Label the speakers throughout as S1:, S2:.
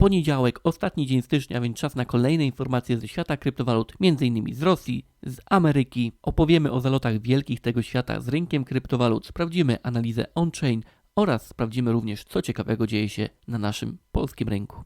S1: poniedziałek, ostatni dzień stycznia, więc czas na kolejne informacje ze świata kryptowalut, m.in. z Rosji, z Ameryki. Opowiemy o zalotach wielkich tego świata z rynkiem kryptowalut, sprawdzimy analizę on-chain oraz sprawdzimy również, co ciekawego dzieje się na naszym polskim rynku.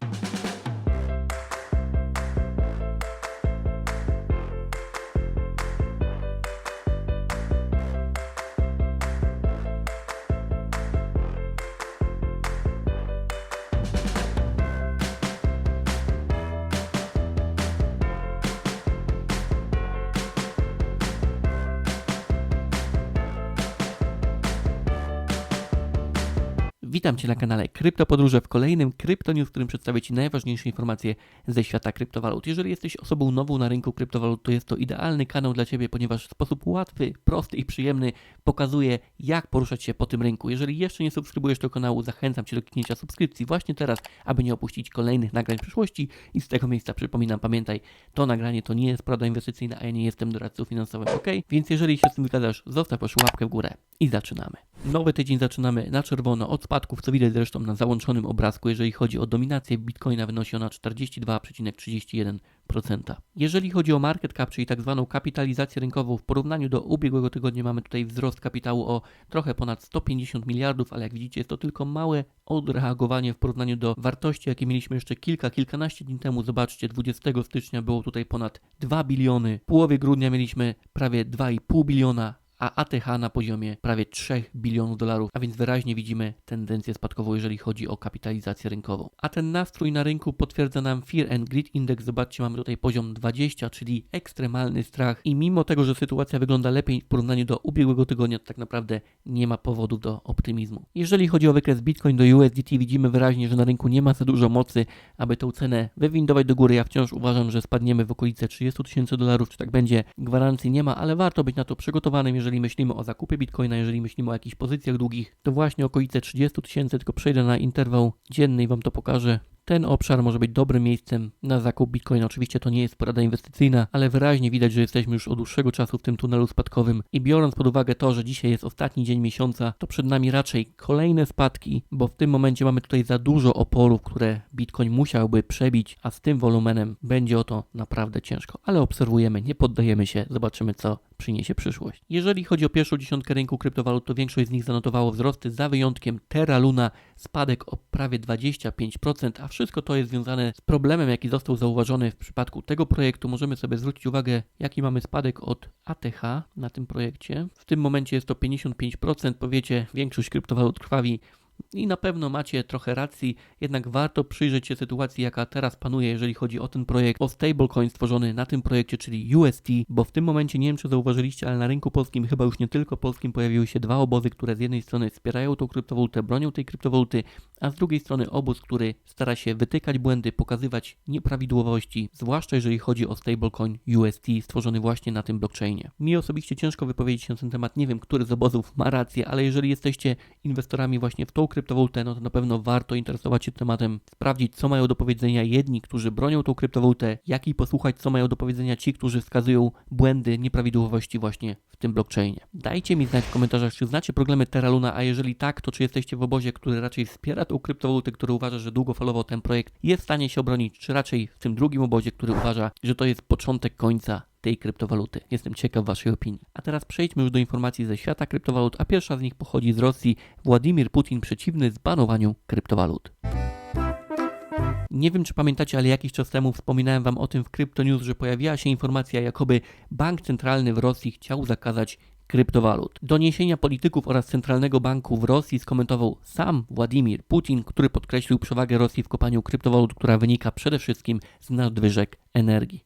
S1: Witam Cię na kanale Kryptopodróże w kolejnym Kryptonews, w którym przedstawię Ci najważniejsze informacje ze świata kryptowalut. Jeżeli jesteś osobą nową na rynku kryptowalut, to jest to idealny kanał dla Ciebie, ponieważ w sposób łatwy, prosty i przyjemny pokazuje, jak poruszać się po tym rynku. Jeżeli jeszcze nie subskrybujesz tego kanału, zachęcam Cię do kliknięcia subskrypcji właśnie teraz, aby nie opuścić kolejnych nagrań w przyszłości. I z tego miejsca przypominam, pamiętaj, to nagranie to nie jest porada inwestycyjna, a ja nie jestem doradcą finansowym, ok? Więc jeżeli się z tym zgadzasz, zostaw proszę łapkę w górę i zaczynamy. Nowy tydzień zaczynamy na czerwono od spadków, co widać zresztą na załączonym obrazku. Jeżeli chodzi o dominację Bitcoina, wynosi ona 42,31%. Jeżeli chodzi o market cap, czyli tak zwaną kapitalizację rynkową, w porównaniu do ubiegłego tygodnia mamy tutaj wzrost kapitału o trochę ponad 150 miliardów, ale jak widzicie jest to tylko małe odreagowanie w porównaniu do wartości, jakie mieliśmy jeszcze kilka, kilkanaście dni temu. Zobaczcie, 20 stycznia było tutaj ponad 2 biliony, w połowie grudnia mieliśmy prawie 2,5 biliona, a ATH na poziomie prawie 3 bilionów dolarów, a więc wyraźnie widzimy tendencję spadkową, jeżeli chodzi o kapitalizację rynkową. A ten nastrój na rynku potwierdza nam Fear and Greed Index. Zobaczcie, mamy tutaj poziom 20, czyli ekstremalny strach i mimo tego, że sytuacja wygląda lepiej w porównaniu do ubiegłego tygodnia, to tak naprawdę nie ma powodów do optymizmu. Jeżeli chodzi o wykres Bitcoin do USDT, widzimy wyraźnie, że na rynku nie ma za dużo mocy, aby tę cenę wywindować do góry. Ja wciąż uważam, że spadniemy w okolice 30 tysięcy dolarów, czy tak będzie, gwarancji nie ma, ale warto być na to przygotowanym, jeżeli myślimy o zakupie bitcoina, jeżeli myślimy o jakichś pozycjach długich, to właśnie okolice 30 tysięcy, tylko przejdę na interwał dzienny i Wam to pokażę ten obszar może być dobrym miejscem na zakup Bitcoina. Oczywiście to nie jest porada inwestycyjna, ale wyraźnie widać, że jesteśmy już od dłuższego czasu w tym tunelu spadkowym i biorąc pod uwagę to, że dzisiaj jest ostatni dzień miesiąca, to przed nami raczej kolejne spadki, bo w tym momencie mamy tutaj za dużo oporów, które Bitcoin musiałby przebić, a z tym wolumenem będzie o to naprawdę ciężko. Ale obserwujemy, nie poddajemy się, zobaczymy co przyniesie przyszłość. Jeżeli chodzi o pierwszą dziesiątkę rynku kryptowalut, to większość z nich zanotowało wzrosty, za wyjątkiem Terra Luna, spadek o prawie 25%, a wszystko to jest związane z problemem, jaki został zauważony w przypadku tego projektu. Możemy sobie zwrócić uwagę, jaki mamy spadek od ATH na tym projekcie. W tym momencie jest to 55%. Powiecie, większość kryptowalut krwawi i na pewno macie trochę racji, jednak warto przyjrzeć się sytuacji, jaka teraz panuje, jeżeli chodzi o ten projekt, o stablecoin stworzony na tym projekcie, czyli UST, bo w tym momencie, nie wiem czy zauważyliście, ale na rynku polskim, chyba już nie tylko polskim, pojawiły się dwa obozy, które z jednej strony wspierają tą kryptowalutę, bronią tej kryptowaluty, a z drugiej strony obóz, który stara się wytykać błędy, pokazywać nieprawidłowości, zwłaszcza jeżeli chodzi o stablecoin UST stworzony właśnie na tym blockchainie. Mi osobiście ciężko wypowiedzieć się na ten temat, nie wiem, który z obozów ma rację, ale jeżeli jesteście inwestorami właśnie w tą kryptowalutę, no to na pewno warto interesować się tematem, sprawdzić, co mają do powiedzenia jedni, którzy bronią tą kryptowalutę, jak i posłuchać, co mają do powiedzenia ci, którzy wskazują błędy, nieprawidłowości właśnie w tym blockchainie. Dajcie mi znać w komentarzach, czy znacie problemy Terra Luna, a jeżeli tak, to czy jesteście w obozie, który raczej wspiera tą kryptowalutę, który uważa, że długofalowo ten projekt jest w stanie się obronić, czy raczej w tym drugim obozie, który uważa, że to jest początek końca tej kryptowaluty. Jestem ciekaw Waszej opinii. A teraz przejdźmy już do informacji ze świata kryptowalut, a pierwsza z nich pochodzi z Rosji. Władimir Putin przeciwny zbanowaniu kryptowalut. Nie wiem, czy pamiętacie, ale jakiś czas temu wspominałem Wam o tym w Crypto News, że pojawiła się informacja, jakoby bank centralny w Rosji chciał zakazać kryptowalut. Doniesienia polityków oraz Centralnego Banku w Rosji skomentował sam Władimir Putin, który podkreślił przewagę Rosji w kopaniu kryptowalut, która wynika przede wszystkim z nadwyżek energii.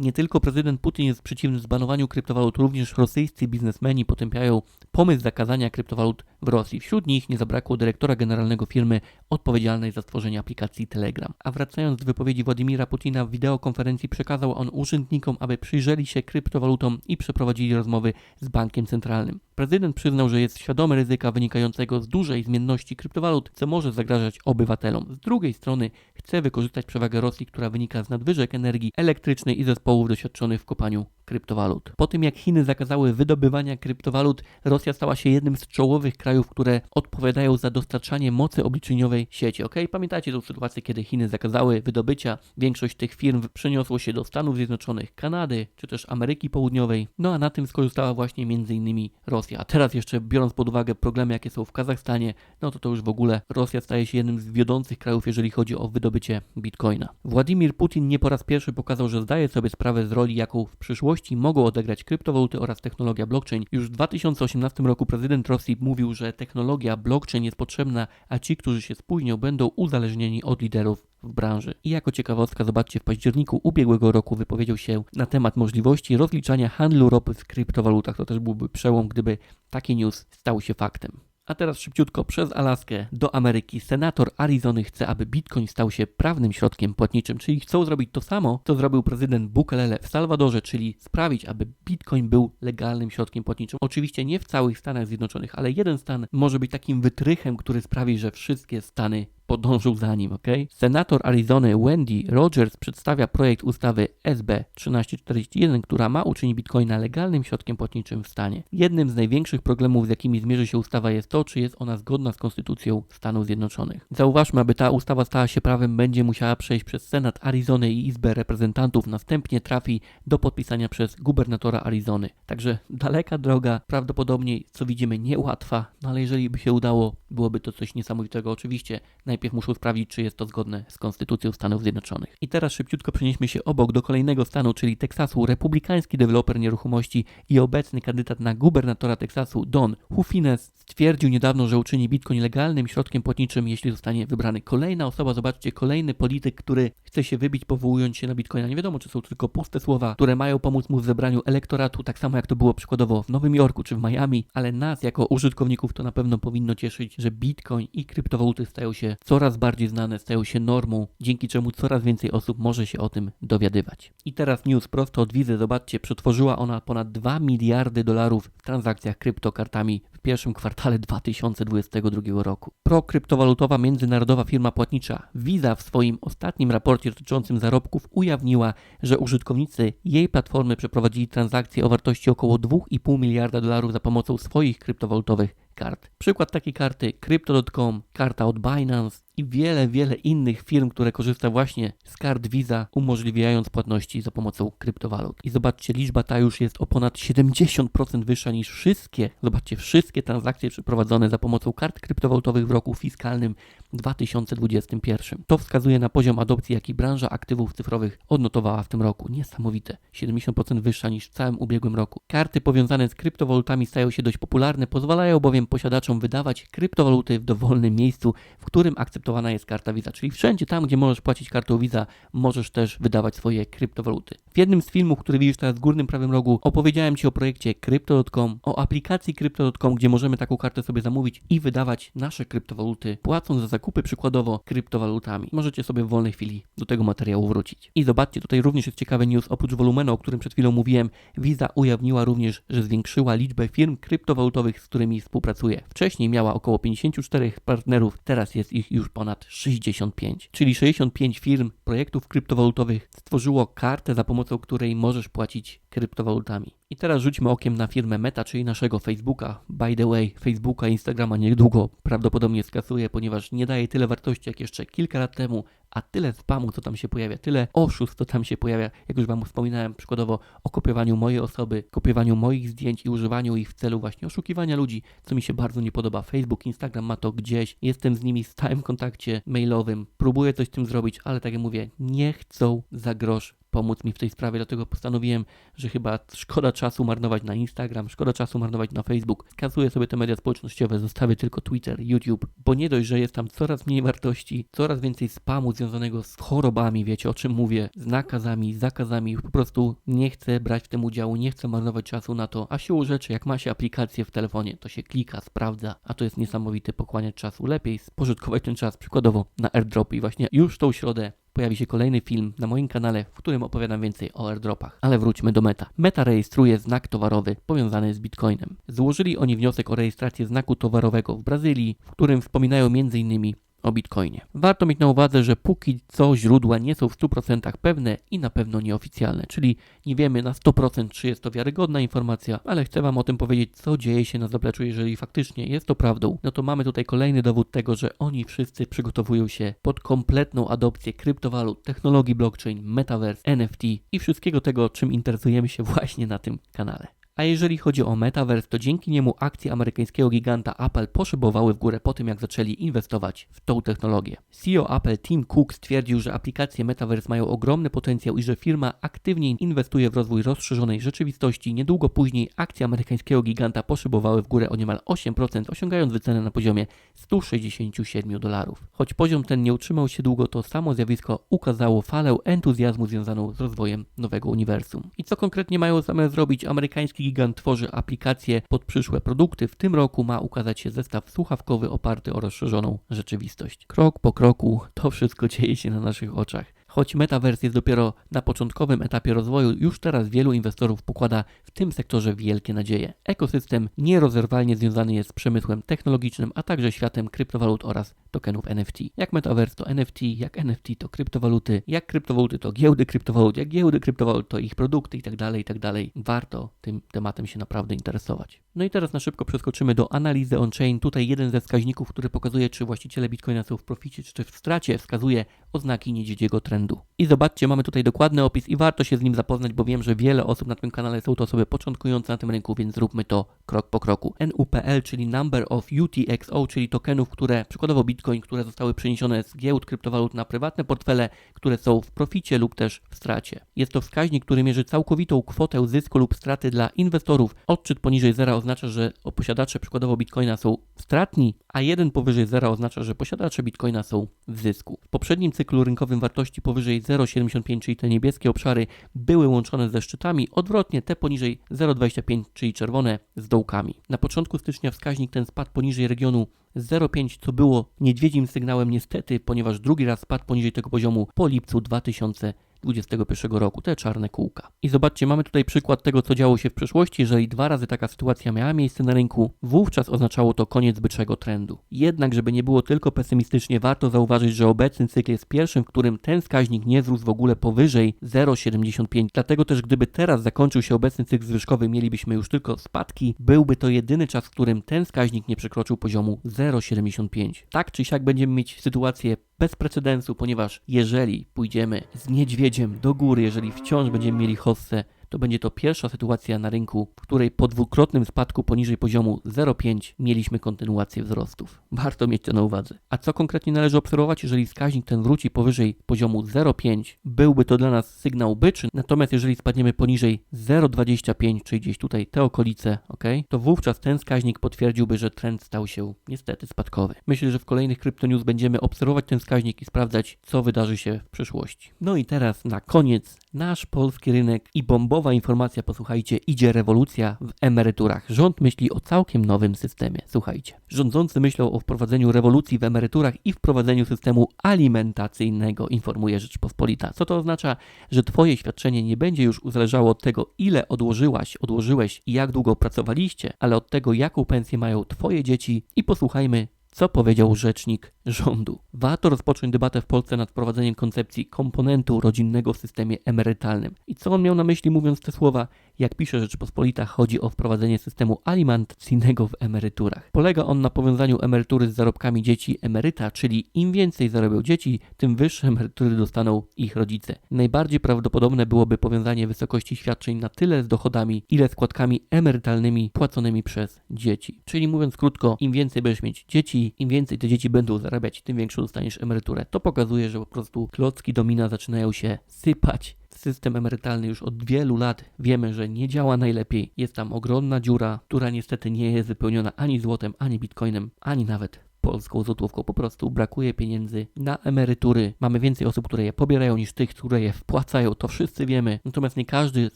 S1: Nie tylko prezydent Putin jest przeciwny zbanowaniu kryptowalut, również rosyjscy biznesmeni potępiają pomysł zakazania kryptowalut w Rosji. Wśród nich nie zabrakło dyrektora generalnego firmy odpowiedzialnej za stworzenie aplikacji Telegram. A wracając do wypowiedzi Władimira Putina w wideokonferencji przekazał on urzędnikom, aby przyjrzeli się kryptowalutom i przeprowadzili rozmowy z bankiem centralnym. Prezydent przyznał, że jest świadomy ryzyka wynikającego z dużej zmienności kryptowalut, co może zagrażać obywatelom. Z drugiej strony chce wykorzystać przewagę Rosji, która wynika z nadwyżek energii elektrycznej i zespołów doświadczonych w kopaniu kryptowalut. Po tym jak Chiny zakazały wydobywania kryptowalut, Rosja stała się jednym z czołowych krajów, które odpowiadają za dostarczanie mocy obliczeniowej sieci. Ok, pamiętacie tą sytuację, kiedy Chiny zakazały wydobycia, większość tych firm przeniosło się do Stanów Zjednoczonych, Kanady czy też Ameryki Południowej. No a na tym skorzystała właśnie m.in. Rosja. A teraz jeszcze biorąc pod uwagę problemy, jakie są w Kazachstanie, no to to już w ogóle Rosja staje się jednym z wiodących krajów, jeżeli chodzi o wydobycie bitcoina. Władimir Putin nie po raz pierwszy pokazał, że zdaje sobie sprawę z roli, jaką w przyszłości mogą odegrać kryptowaluty oraz technologia blockchain. Już w 2018 roku prezydent Rosji mówił, że technologia blockchain jest potrzebna, a ci, którzy się spóźnią, będą uzależnieni od liderów w branży. I jako ciekawostka, zobaczcie, w październiku ubiegłego roku wypowiedział się na temat możliwości rozliczania handlu ropy w kryptowalutach. To też byłby przełom, gdyby taki news stał się faktem. A teraz szybciutko przez Alaskę do Ameryki. Senator Arizony chce, aby Bitcoin stał się prawnym środkiem płatniczym, czyli chcą zrobić to samo, co zrobił prezydent Bukele w Salwadorze, czyli sprawić, aby Bitcoin był legalnym środkiem płatniczym. Oczywiście nie w całych Stanach Zjednoczonych, ale jeden stan może być takim wytrychem, który sprawi, że wszystkie stany podążył za nim, ok? Senator Arizony Wendy Rogers przedstawia projekt ustawy SB 1341, która ma uczynić bitcoina legalnym środkiem płatniczym w stanie. Jednym z największych problemów, z jakimi zmierzy się ustawa, jest to, czy jest ona zgodna z konstytucją Stanów Zjednoczonych. Zauważmy, aby ta ustawa stała się prawem, będzie musiała przejść przez Senat Arizony i Izbę Reprezentantów, następnie trafi do podpisania przez gubernatora Arizony. Także daleka droga, prawdopodobnie, co widzimy, niełatwa, no ale jeżeli by się udało, byłoby to coś niesamowitego. Oczywiście najpierw muszą sprawdzić, czy jest to zgodne z Konstytucją Stanów Zjednoczonych. I teraz szybciutko przenieśmy się obok do kolejnego stanu, czyli Teksasu. Republikański deweloper nieruchomości i obecny kandydat na gubernatora Teksasu, Don Hufines, stwierdził niedawno, że uczyni Bitcoin legalnym środkiem płatniczym, jeśli zostanie wybrany. Kolejna osoba, zobaczcie, kolejny polityk, który chce się wybić, powołując się na Bitcoina. Nie wiadomo, czy są tylko puste słowa, które mają pomóc mu w zebraniu elektoratu, tak samo jak to było przykładowo w Nowym Jorku czy w Miami, ale nas jako użytkowników to na pewno powinno cieszyć, że Bitcoin i kryptowaluty stają się coraz bardziej znane, stają się normą, dzięki czemu coraz więcej osób może się o tym dowiadywać. I teraz news prosto od wizy, zobaczcie, przetworzyła ona ponad 2 miliardy dolarów w transakcjach kryptokartami w pierwszym kwartale 2022 roku. Prokryptowalutowa międzynarodowa firma płatnicza Visa w swoim ostatnim raporcie dotyczącym zarobków ujawniła, że użytkownicy jej platformy przeprowadzili transakcje o wartości około 2,5 miliarda dolarów za pomocą swoich kryptowalutowych kart. Przykład takiej karty Crypto.com, karta od Binance i wiele, wiele innych firm, które korzysta właśnie z kart Visa, umożliwiając płatności za pomocą kryptowalut. I zobaczcie, liczba ta już jest o ponad 70% wyższa niż wszystkie, zobaczcie, wszystkie transakcje przeprowadzone za pomocą kart kryptowalutowych w roku fiskalnym 2021. To wskazuje na poziom adopcji, jaki branża aktywów cyfrowych odnotowała w tym roku. Niesamowite. 70% wyższa niż w całym ubiegłym roku. Karty powiązane z kryptowalutami stają się dość popularne, pozwalają bowiem posiadaczom wydawać kryptowaluty w dowolnym miejscu, w którym akceptowana jest karta Visa. Czyli wszędzie tam, gdzie możesz płacić kartą Visa, możesz też wydawać swoje kryptowaluty. W jednym z filmów, który widzisz teraz w górnym prawym rogu, opowiedziałem Ci o projekcie Crypto.com, o aplikacji Crypto.com, gdzie możemy taką kartę sobie zamówić i wydawać nasze kryptowaluty, płacąc za zakupy przykładowo kryptowalutami. Możecie sobie w wolnej chwili do tego materiału wrócić. I zobaczcie, tutaj również jest ciekawy news, oprócz wolumenu, o którym przed chwilą mówiłem, Visa ujawniła również, że zwiększyła liczbę firm kryptowalutowych, z którymi współpracuje. Wcześniej miała około 54 partnerów, teraz jest ich już ponad 65. Czyli 65 firm projektów kryptowalutowych stworzyło kartę, za pomocą której możesz płacić kryptowalutami. I teraz rzućmy okiem na firmę Meta, czyli naszego Facebooka. By the way, Facebooka i Instagrama niedługo prawdopodobnie skasuje, ponieważ nie daje tyle wartości jak jeszcze kilka lat temu, a tyle spamu, co tam się pojawia, tyle oszustw, co tam się pojawia, jak już Wam wspominałem przykładowo o kopiowaniu mojej osoby, kopiowaniu moich zdjęć i używaniu ich w celu właśnie oszukiwania ludzi, co mi się bardzo nie podoba. Facebook, Instagram ma to gdzieś, jestem z nimi w stałym kontakcie mailowym, próbuję coś z tym zrobić, ale tak jak mówię, nie chcą za grosz pomóc mi w tej sprawie, dlatego postanowiłem, że chyba szkoda czasu marnować na Instagram, szkoda czasu marnować na Facebook. Skasuję sobie te media społecznościowe, zostawię tylko Twitter, YouTube, bo nie dość, że jest tam coraz mniej wartości, coraz więcej spamu związanego z chorobami, wiecie o czym mówię, z nakazami, zakazami, po prostu nie chcę brać w tym udziału, nie chcę marnować czasu na to, a siłą rzeczy, jak ma się aplikację w telefonie, to się klika, sprawdza, a to jest niesamowity pokłaniać czasu. Lepiej spożytkować ten czas przykładowo na airdropy i właśnie już tą środę pojawi się kolejny film na moim kanale, w którym opowiadam więcej o airdropach. Ale wróćmy do Meta. Meta rejestruje znak towarowy powiązany z Bitcoinem. Złożyli oni wniosek o rejestrację znaku towarowego w Brazylii, w którym wspominają m.in o Bitcoinie. Warto mieć na uwadze, że póki co źródła nie są w 100% pewne i na pewno nieoficjalne, czyli nie wiemy na 100% czy jest to wiarygodna informacja, ale chcę Wam o tym powiedzieć, co dzieje się na zapleczu, jeżeli faktycznie jest to prawdą. No to mamy tutaj kolejny dowód tego, że oni wszyscy przygotowują się pod kompletną adopcję kryptowalut, technologii blockchain, metaverse, NFT i wszystkiego tego, czym interesujemy się właśnie na tym kanale. A jeżeli chodzi o Metaverse, to dzięki niemu akcje amerykańskiego giganta Apple poszybowały w górę po tym, jak zaczęli inwestować w tą technologię. CEO Apple Tim Cook stwierdził, że aplikacje Metaverse mają ogromny potencjał i że firma aktywnie inwestuje w rozwój rozszerzonej rzeczywistości. Niedługo później akcje amerykańskiego giganta poszybowały w górę o niemal 8%, osiągając wycenę na poziomie 167 dolarów. Choć poziom ten nie utrzymał się długo, to samo zjawisko ukazało falę entuzjazmu związaną z rozwojem nowego uniwersum. I co konkretnie mają zamiar zrobić amerykański gigant tworzy aplikacje pod przyszłe produkty. W tym roku ma ukazać się zestaw słuchawkowy oparty o rozszerzoną rzeczywistość. Krok po kroku to wszystko dzieje się na naszych oczach. Choć Metaverse jest dopiero na początkowym etapie rozwoju, już teraz wielu inwestorów pokłada w tym sektorze wielkie nadzieje. Ekosystem nierozerwalnie związany jest z przemysłem technologicznym, a także światem kryptowalut oraz tokenów NFT. Jak Metaverse to NFT, jak NFT to kryptowaluty, jak kryptowaluty to giełdy kryptowalut, jak giełdy kryptowalut to ich produkty itd., tak itd. Tak Warto tym tematem się naprawdę interesować. No i teraz na szybko przeskoczymy do analizy on-chain. Tutaj jeden ze wskaźników, który pokazuje, czy właściciele Bitcoina są w proficie, czy w stracie, wskazuje oznaki niedźwiedziego trendu. I zobaczcie, mamy tutaj dokładny opis i warto się z nim zapoznać, bo wiem, że wiele osób na tym kanale są to osoby początkujące na tym rynku, więc zróbmy to krok po kroku. NUPL, czyli Number of UTXO, czyli tokenów, które, przykładowo Bitcoin, które zostały przeniesione z giełd kryptowalut na prywatne portfele, które są w proficie lub też w stracie. Jest to wskaźnik, który mierzy całkowitą kwotę zysku lub straty dla inwestorów. Odczyt poniżej zera oznacza, że posiadacze przykładowo Bitcoina są stratni, a jeden powyżej zera oznacza, że posiadacze Bitcoina są w zysku. W poprzednim cyklu rynkowym wartości powyżej 0,75, czyli te niebieskie obszary, były łączone ze szczytami, odwrotnie te poniżej 0,25, czyli czerwone, z dołkami. Na początku stycznia wskaźnik ten spadł poniżej regionu 0,5, co było niedźwiedzim sygnałem niestety, ponieważ drugi raz spadł poniżej tego poziomu po lipcu 2000 2021 roku, te czarne kółka. I zobaczcie, mamy tutaj przykład tego, co działo się w przeszłości. Jeżeli dwa razy taka sytuacja miała miejsce na rynku, wówczas oznaczało to koniec byczego trendu. Jednak, żeby nie było tylko pesymistycznie, warto zauważyć, że obecny cykl jest pierwszym, w którym ten wskaźnik nie wzrósł w ogóle powyżej 0,75. Dlatego też, gdyby teraz zakończył się obecny cykl zwyżkowy, mielibyśmy już tylko spadki, byłby to jedyny czas, w którym ten wskaźnik nie przekroczył poziomu 0,75. Tak czy siak będziemy mieć sytuację bez precedensu, ponieważ jeżeli pójdziemy z niedźwiedziem do góry, jeżeli wciąż będziemy mieli hossę to będzie to pierwsza sytuacja na rynku, w której po dwukrotnym spadku poniżej poziomu 0,5 mieliśmy kontynuację wzrostów. Warto mieć to na uwadze. A co konkretnie należy obserwować, jeżeli wskaźnik ten wróci powyżej poziomu 0,5, byłby to dla nas sygnał byczy, natomiast jeżeli spadniemy poniżej 0,25, czyli gdzieś tutaj te okolice, ok, to wówczas ten wskaźnik potwierdziłby, że trend stał się niestety spadkowy. Myślę, że w kolejnych News będziemy obserwować ten wskaźnik i sprawdzać, co wydarzy się w przyszłości. No i teraz na koniec nasz polski rynek i bombowy Nowa informacja, posłuchajcie, idzie rewolucja w emeryturach. Rząd myśli o całkiem nowym systemie. Słuchajcie. Rządzący myślą o wprowadzeniu rewolucji w emeryturach i wprowadzeniu systemu alimentacyjnego, informuje Rzeczpospolita. Co to oznacza? Że Twoje świadczenie nie będzie już uzależało od tego, ile odłożyłaś, odłożyłeś i jak długo pracowaliście, ale od tego, jaką pensję mają Twoje dzieci i posłuchajmy, co powiedział rzecznik rządu? Warto rozpocząć debatę w Polsce nad wprowadzeniem koncepcji komponentu rodzinnego w systemie emerytalnym. I co on miał na myśli mówiąc te słowa? Jak pisze Rzeczpospolita, chodzi o wprowadzenie systemu alimentacyjnego w emeryturach. Polega on na powiązaniu emerytury z zarobkami dzieci emeryta, czyli im więcej zarobią dzieci, tym wyższe emerytury dostaną ich rodzice. Najbardziej prawdopodobne byłoby powiązanie wysokości świadczeń na tyle z dochodami, ile składkami emerytalnymi płaconymi przez dzieci. Czyli mówiąc krótko, im więcej będziesz mieć dzieci, im więcej te dzieci będą zarabiać, tym większą dostaniesz emeryturę. To pokazuje, że po prostu klocki domina zaczynają się sypać system emerytalny już od wielu lat wiemy, że nie działa najlepiej. Jest tam ogromna dziura, która niestety nie jest wypełniona ani złotem, ani bitcoinem, ani nawet polską złotówką. Po prostu brakuje pieniędzy na emerytury. Mamy więcej osób, które je pobierają niż tych, które je wpłacają. To wszyscy wiemy. Natomiast nie każdy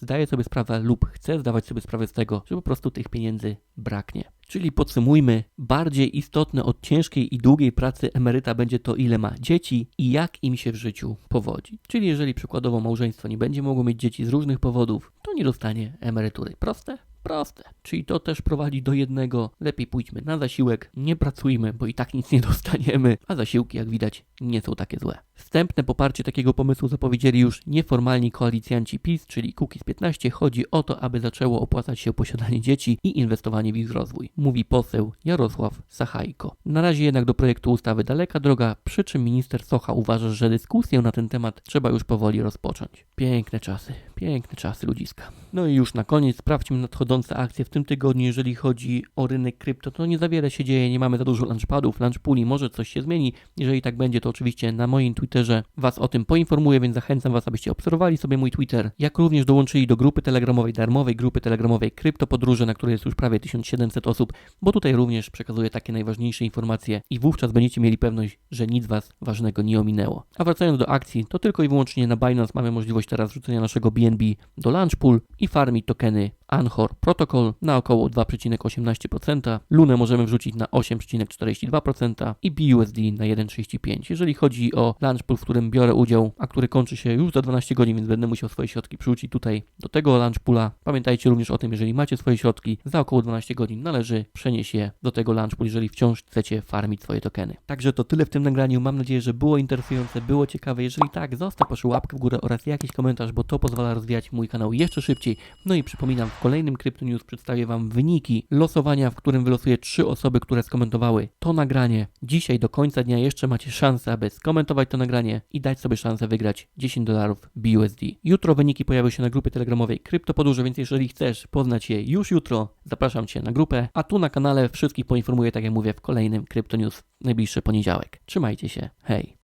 S1: zdaje sobie sprawę lub chce zdawać sobie sprawę z tego, że po prostu tych pieniędzy braknie. Czyli podsumujmy, bardziej istotne od ciężkiej i długiej pracy emeryta będzie to, ile ma dzieci i jak im się w życiu powodzi. Czyli jeżeli przykładowo małżeństwo nie będzie mogło mieć dzieci z różnych powodów, to nie dostanie emerytury. Proste? Proste. Czyli to też prowadzi do jednego. Lepiej pójdźmy na zasiłek, nie pracujmy, bo i tak nic nie dostaniemy, a zasiłki, jak widać, nie są takie złe. Wstępne poparcie takiego pomysłu zapowiedzieli już nieformalni koalicjanci PiS, czyli Kukiz 15. Chodzi o to, aby zaczęło opłacać się posiadanie dzieci i inwestowanie w ich rozwój, mówi poseł Jarosław Sachajko. Na razie jednak do projektu ustawy daleka droga, przy czym minister Socha uważa, że dyskusję na ten temat trzeba już powoli rozpocząć. Piękne czasy, piękne czasy ludziska. No i już na koniec sprawdźmy nadchodzące akcje w tym tygodniu, jeżeli chodzi o rynek krypto. To nie za wiele się dzieje, nie mamy za dużo launchpadów, launchpuli, może coś się zmieni. Jeżeli tak będzie, to oczywiście na moim Twitterze Was o tym poinformuję, więc zachęcam Was, abyście obserwowali sobie mój Twitter, jak również dołączyli do grupy telegramowej, darmowej grupy telegramowej Krypto Podróże, na której jest już prawie 1700 osób, bo tutaj również przekazuję takie najważniejsze informacje i wówczas będziecie mieli pewność, że nic Was ważnego nie ominęło. A wracając do akcji, to tylko i wyłącznie na Binance mamy możliwość teraz wrzucenia naszego BNB do Launchpool i farmić tokeny Anchor Protocol na około 2,18%, Lunę możemy wrzucić na 8,42% i BUSD na 1,35%. Jeżeli chodzi o Launchpool, w którym biorę udział, a który kończy się już za 12 godzin, więc będę musiał swoje środki przerzucić tutaj do tego Launchpoola. Pamiętajcie również o tym, jeżeli macie swoje środki za około 12 godzin, należy przenieść je do tego Launchpool, jeżeli wciąż chcecie farmić swoje tokeny. Także to tyle w tym nagraniu. Mam nadzieję, że było interesujące, było ciekawe. Jeżeli tak, zostaw proszę łapkę w górę oraz jakiś komentarz, bo to pozwala rozwijać mój kanał jeszcze szybciej. No i przypominam, w kolejnym Crypto News przedstawię Wam wyniki losowania, w którym wylosuję trzy osoby, które skomentowały to nagranie. Dzisiaj do końca dnia jeszcze macie szansę, aby skomentować to nagranie i dać sobie szansę wygrać 10 dolarów BUSD. Jutro wyniki pojawią się na grupie telegramowej Krypto Podróże, więc jeżeli chcesz poznać je już jutro, zapraszam Cię na grupę, a tu na kanale wszystkich poinformuję, tak jak mówię, w kolejnym Crypto News w najbliższy poniedziałek. Trzymajcie się, hej!